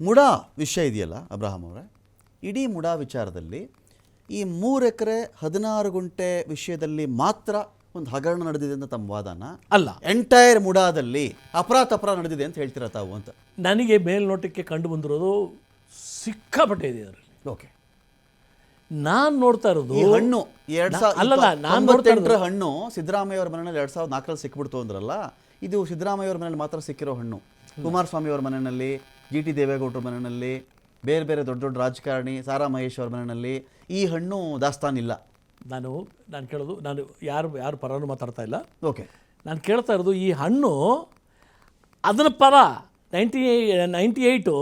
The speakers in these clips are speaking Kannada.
ಮುಡಾ ವಿಷಯ ಇದೆಯಲ್ಲ ಅಬ್ರಾಹಂ ಅವರೇ? ಇಡೀ ಮುಡಾ ವಿಚಾರದಲ್ಲಿ ಈ ಮೂರು ಎಕರೆ ಹದಿನಾರು ಗುಂಟೆ ವಿಷಯದಲ್ಲಿ ಮಾತ್ರ ಒಂದು ಹಗರಣ ನಡೆದಿದೆ ಅಂತ ತಮ್ಮ ವಾದನ? ಅಲ್ಲ. ಎಂಟೈರ್ ಮುಡಾದಲ್ಲಿ ಅಪರಾಧ ಅಪರಾಧ ನಡೆದಿದೆ ಅಂತ ಹೇಳ್ತೀರಾ ತಾವು ಅಂತ? ನನಗೆ ಮೇಲ್ನೋಟಕ್ಕೆ ಕಂಡು ಬಂದಿರೋದು ಸಿಕ್ಕಾಪಟ್ಟೆ ಇದೆ ಅದರಲ್ಲಿ. ಓಕೆ. ನಾನು ನೋಡ್ತಾ ಇರೋದು ಈ ಹಣ್ಣು ಎರಡ್ ನಾ- ಅಲ್ಲಲ್ಲ, ನಾನು ನಾನ್ ನೋಡ್ತಾ ತೊಂಬತ್ತೆಂಟರ ಹಣ್ಣು ಸಿದ್ದರಾಮಯ್ಯ ಅವ್ರ ಮನೆಯಲ್ಲಿ ಎರಡ್ ಸಾವಿರದ ನಾಲ್ಕರಲ್ಲಿ ಸಿಕ್ಬಿಡ್ತು ಅಂದ್ರಲ್ಲ ಇದು ಸಿದ್ದರಾಮಯ್ಯ ಅವ್ರ ಮನೇಲಿ ಮಾತ್ರ ಸಿಕ್ಕಿರೋ ಹಣ್ಣು. ಕುಮಾರಸ್ವಾಮಿ ಅವರ ಮನೆಯಲ್ಲಿ ಜಿ ಟಿ ದೇವೇಗೌಡರ ಮನೆಯಲ್ಲಿ ಬೇರೆ ಬೇರೆ ದೊಡ್ಡ ದೊಡ್ಡ ರಾಜಕಾರಣಿ ಸಾರಾ ಮಹೇಶ್ ಅವರ ಮನೆಯಲ್ಲಿ ಈ ಹಣ್ಣು ದಾಸ್ತಾನಿಲ್ಲ ನಾನು ನಾನು ಕೇಳೋದು ನಾನು ಯಾರು ಯಾರು ಪರನೂ ಮಾತಾಡ್ತಾ ಇಲ್ಲ. ಓಕೆ. ನಾನು ಕೇಳ್ತಾ ಇರೋದು ಈ ಹಣ್ಣು ಅದರ ಪರ ನೈಂಟಿ ನೈಂಟಿ ಏಯ್ಟು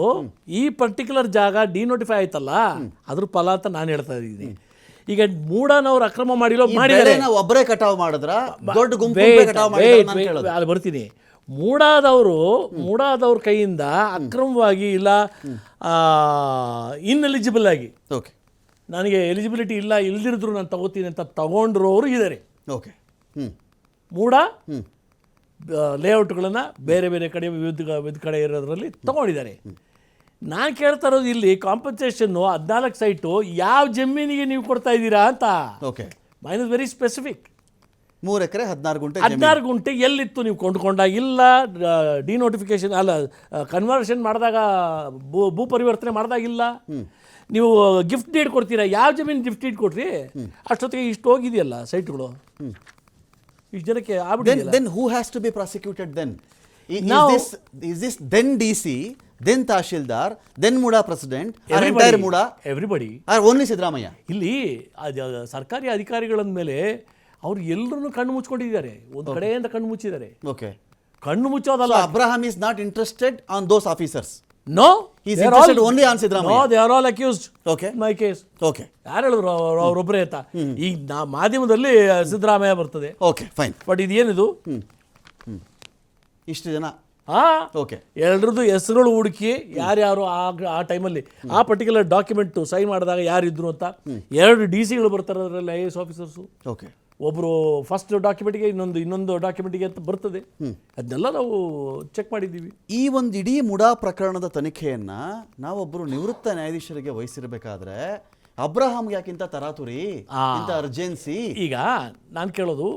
ಈ ಪರ್ಟಿಕ್ಯುಲರ್ ಜಾಗ ಡಿನೋಟಿಫೈ ಆಯ್ತಲ್ಲ ಅದ್ರ ಫಲ ಅಂತ ನಾನು ಹೇಳ್ತಾ ಇದ್ದೀನಿ. ಈಗ ಮೂಡನವ್ರು ಅಕ್ರಮ ಮಾಡಿಲ್ಲ ಮಾಡಿದರೆ ಒಬ್ಬರೇ ಕಟಾವು ಮಾಡಿದ್ರ? ದೊಡ್ಡ ಗುಂಪು ಕಟಾವ್ ಅಲ್ಲಿ ಬರ್ತೀನಿ. ಮೂಡಾದವರು ಮೂಡಾದವ್ರ ಕೈಯಿಂದ ಅಕ್ರಮವಾಗಿ ಇಲ್ಲ ಇನ್ಎಲಿಜಿಬಲ್ ಆಗಿ. ಓಕೆ ನನಗೆ ಎಲಿಜಿಬಿಲಿಟಿ ಇಲ್ಲ ಇಲ್ದಿರಿದ್ರು ನಾನು ತಗೋತೀನಿ ಅಂತ ತಗೊಂಡಿರೋರು ಇದ್ದಾರೆ ಓಕೆ ಹ್ಞೂ ಮೂಡ ಹ್ಞೂ ಲೇಔಟ್ಗಳನ್ನು ಬೇರೆ ಬೇರೆ ಕಡೆ ವಿವಿಧ ವಿವಿಧ ಕಡೆ ಇರೋದ್ರಲ್ಲಿ ತಗೊಂಡಿದ್ದಾರೆ. ನಾನು ಕೇಳ್ತಾ ಇರೋದು ಇಲ್ಲಿ ಕಾಂಪನ್ಸೇಷನ್ನು ಹದಿನಾಲ್ಕು ಸೈಟು ಯಾವ ಜಮೀನಿಗೆ ನೀವು ಕೊಡ್ತಾ ಇದ್ದೀರಾ ಅಂತ. Okay mine is very specific ಮೂರು ಎಕರೆ ಹದಿನಾರು ಗುಂಟೆ ಹದಿನಾರು ಗುಂಟೆ ಎಲ್ಲಿತ್ತು ನೀವು ಕೊಂಡ್ಕೊಂಡಾಗ ಇಲ್ಲ ಡಿನೋಟಿಫಿಕೇಶನ್ ಅಲ್ಲ ಕನ್ವರ್ಷನ್ ಮಾಡಿದಾಗ ಭೂ ಭೂ ಪರಿವರ್ತನೆ ಮಾಡಿದಾಗಿಲ್ಲ ನೀವು ಗಿಫ್ಟ್ ಡೀಡ್ ಕೊಡ್ತೀರಾ? ಯಾವ ಜಮೀನು ಗಿಫ್ಟ್ ಡೀಡ್ ಕೊಟ್ರಿ? ಅಷ್ಟೊತ್ತಿಗೆ ಇಷ್ಟು ಹೋಗಿದೆಯಲ್ಲ ಸೈಟ್ಗಳು? ಇಷ್ಟು ಜನಕ್ಕೆ then then who has to be then dc then tashildar then muda president or Everybody- entire muda everybody. Or only Siddaramaiah? ಇಲ್ಲಿ ಸರ್ಕಾರಿ ಅಧಿಕಾರಿಗಳ ಮೇಲೆ ಅವ್ರು ಎಲ್ಲರೂ ಕಣ್ಣು ಮುಚ್ಕೊಂಡಿದ್ದಾರೆ. ಒಂದು ಕಡೆಯಿಂದ ಕಣ್ಣು ಮುಚ್ಚಿದ್ದಾರೆ. ಓಕೆ ಕಣ್ಣು ಮುಚ್ಚೋದಲ್ಲ. Abraham is not interested on those officers no is interested only on Siddaramaiah. No they are all accused okay my case okay ಯಾರು ಹೇಳಿದ್ರು ಅವರೊಬ್ಬರೇ ಅಂತ? ಈಗ ನಾ ಮಾಧ್ಯಮದಲ್ಲಿ ಸಿದ್ದರಾಮಯ್ಯ ಬರ್ತದೆ. ಓಕೆ ಫೈನ್ ಬಟ್ ಇದೇನಿದು? ಇಷ್ಟು ಜನ. ಹಾ ಓಕೆ ಎರಡ್ರದ್ದು ಹೆಸರುಗಳು ಹುಡುಕಿ ಯಾರ್ಯಾರು ಆ ಆ ಟೈಮಲ್ಲಿ ಆ ಪರ್ಟಿಕ್ಯುಲರ್ ಡಾಕ್ಯುಮೆಂಟ್ ಸೈನ್ ಮಾಡಿದಾಗ ಯಾರಿದ್ರು ಅಂತ ಎರಡು ಡಿ ಸಿಗಳು ಬರ್ತಾರೆ ಅದರಲ್ಲಿ ಐ ಎಸ್ ಆಫೀಸರ್ಸು okay. ಒಬ್ಬರು ಫಸ್ಟ್ ಡಾಕ್ಯುಮೆಂಟ್ಗೆ ಇನ್ನೊಂದು ಇನ್ನೊಂದು ಡಾಕ್ಯುಮೆಂಟ್ಗೆ ಅಂತ ಬರ್ತದೆ. ಅದನ್ನೆಲ್ಲ ನಾವು ಚೆಕ್ ಮಾಡಿದ್ದೀವಿ. ಈ ಒಂದು ಇಡೀ ಮುಡಾ ಪ್ರಕರಣದ ತನಿಖೆಯನ್ನು ನಾವೊಬ್ಬರು ನಿವೃತ್ತ ನ್ಯಾಯಾಧೀಶರಿಗೆ ವಹಿಸಿರಬೇಕಾದ್ರೆ ಅಬ್ರಹಾಮ್ ಯಾಕಿಂತ ತರಾತುರಿ ಅರ್ಜೆನ್ಸಿ ಈಗ ನಾನು ಕೇಳೋದು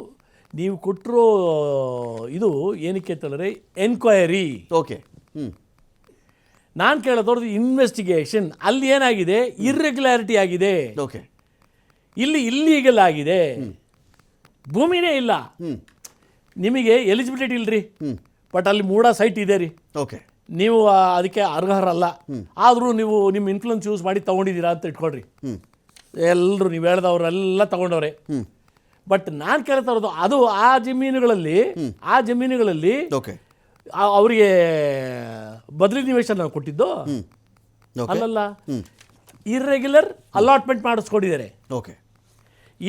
ನೀವು ಕೊಟ್ಟಿರೋ ಇದು ಏನಕ್ಕೆ ಅಂತಂದರೆ ಎನ್ಕ್ವೈರಿ ಓಕೆ ನಾನು ಕೇಳೋದು ಇನ್ವೆಸ್ಟಿಗೇಷನ್ ಅಲ್ಲಿ ಏನಾಗಿದೆ? ಇರ್ರೆಗ್ಯುಲಾರಿಟಿ ಆಗಿದೆ. ಓಕೆ ಇಲ್ಲಿ ಇಲ್ಲೀಗಲ್ ಆಗಿದೆ. ಭೂಮಿನೇ ಇಲ್ಲ. ನಿಮಗೆ ಎಲಿಜಿಬಿಲಿಟಿ ಇಲ್ರಿ? ಬಟ್ ಅಲ್ಲಿ ಮೂಡ ಸೈಟ್ ಇದೆ ರೀ. ಓಕೆ. ನೀವು ಅದಕ್ಕೆ ಅರ್ಹರಲ್ಲ. ಆದರೂ ನೀವು ನಿಮ್ಮ ಇನ್ಫ್ಲುಯೆನ್ಸ್ ಯೂಸ್ ಮಾಡಿ ತೊಗೊಂಡಿದ್ದೀರಾ ಅಂತ ಇಟ್ಕೊಳ್ರಿ. ಎಲ್ಲರೂ ನೀವು ಹೇಳ್ದವ್ರೆಲ್ಲ ತಗೊಂಡವ್ರೆ. ಬಟ್ ನಾನು ಕೇಳ್ತಾ ಇರೋದು ಅದು ಆ ಜಮೀನುಗಳಲ್ಲಿ ಆ ಜಮೀನುಗಳಲ್ಲಿ ಓಕೆ. ಅವರಿಗೆ ಬದಲಿ ನಿವೇಶನ ನಾವು ಕೊಟ್ಟಿದ್ದು. ಅಲ್ಲಲ್ಲ. ಇರ್ರೆಗ್ಯುಲರ್ ಅಲಾಟ್ಮೆಂಟ್ ಮಾಡಿಸ್ಕೊಂಡಿದ್ದಾರೆ. ಓಕೆ.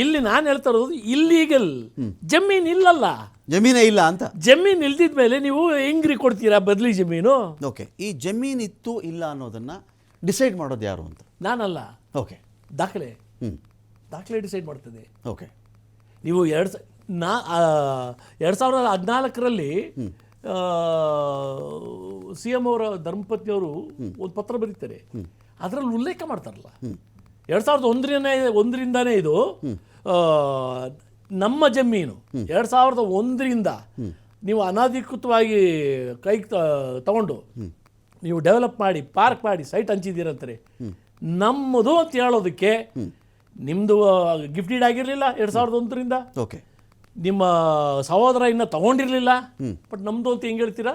ಇಲ್ಲಿ ನಾನು ಹೇಳ್ತಾ ಇರೋದು ಇಲ್ಲೀಗಲ್ ಜಮೀನು ಇಲ್ಲಲ್ಲ. ಜಮೀನೇ ಇಲ್ಲ ಅಂತ. ಜಮೀನು ಇಲ್ದಿದ ಮೇಲೆ ನೀವು ಹೆಂಗ್ರಿ ಕೊಡ್ತೀರಾ ಬದಲಿ ಜಮೀನು? ಓಕೆ ಈ ಜಮೀನ್ ಇತ್ತು ಇಲ್ಲ ಅನ್ನೋದನ್ನ ಡಿಸೈಡ್ ಮಾಡೋದು ಯಾರು ಅಂತ? ನಾನಲ್ಲ. ಓಕೆ ದಾಖಲೆ. ಹ್ಞೂ ದಾಖಲೆ ಡಿಸೈಡ್ ಮಾಡ್ತದೆ. ಓಕೆ ನೀವು ಎರಡು ನಾ ಎರಡು ಸಾವಿರದ ಹದಿನಾಲ್ಕರಲ್ಲಿ ಸಿ ಎಂ ಅವರ ಧರ್ಮಪತ್ನಿಯವರು ಒಂದು ಪತ್ರ ಬರೀತಾರೆ. ಅದರಲ್ಲಿ ಉಲ್ಲೇಖ ಮಾಡ್ತಾರಲ್ಲ. ಎರಡು ಸಾವಿರದ ಒಂದರಿಂದ ಒಂದರಿಂದನೇ ಇದು ನಮ್ಮ ಜಮೀನು. ಎರಡು ಸಾವಿರದ ಒಂದರಿಂದ ನೀವು ಅನಧಿಕೃತವಾಗಿ ಕೈ ತಗೊಂಡು ನೀವು ಡೆವಲಪ್ ಮಾಡಿ ಪಾರ್ಕ್ ಮಾಡಿ ಸೈಟ್ ಹಂಚಿದ್ದೀರಂತಾರೆ. ನಮ್ಮದು ಅಂತ ಹೇಳೋದಕ್ಕೆ ನಿಮ್ಮದು ಗಿಫ್ಟೆಡ್ ಆಗಿರಲಿಲ್ಲ ಎರಡು ಸಾವಿರದ ಒಂದರಿಂದ. ಓಕೆ. ನಿಮ್ಮ ಸಹೋದರ ಇನ್ನೂ ತಗೊಂಡಿರಲಿಲ್ಲ. ಬಟ್ ನಮ್ಮದು ಅಂತ ಹೆಂಗೆ ಹೇಳ್ತೀರಾ?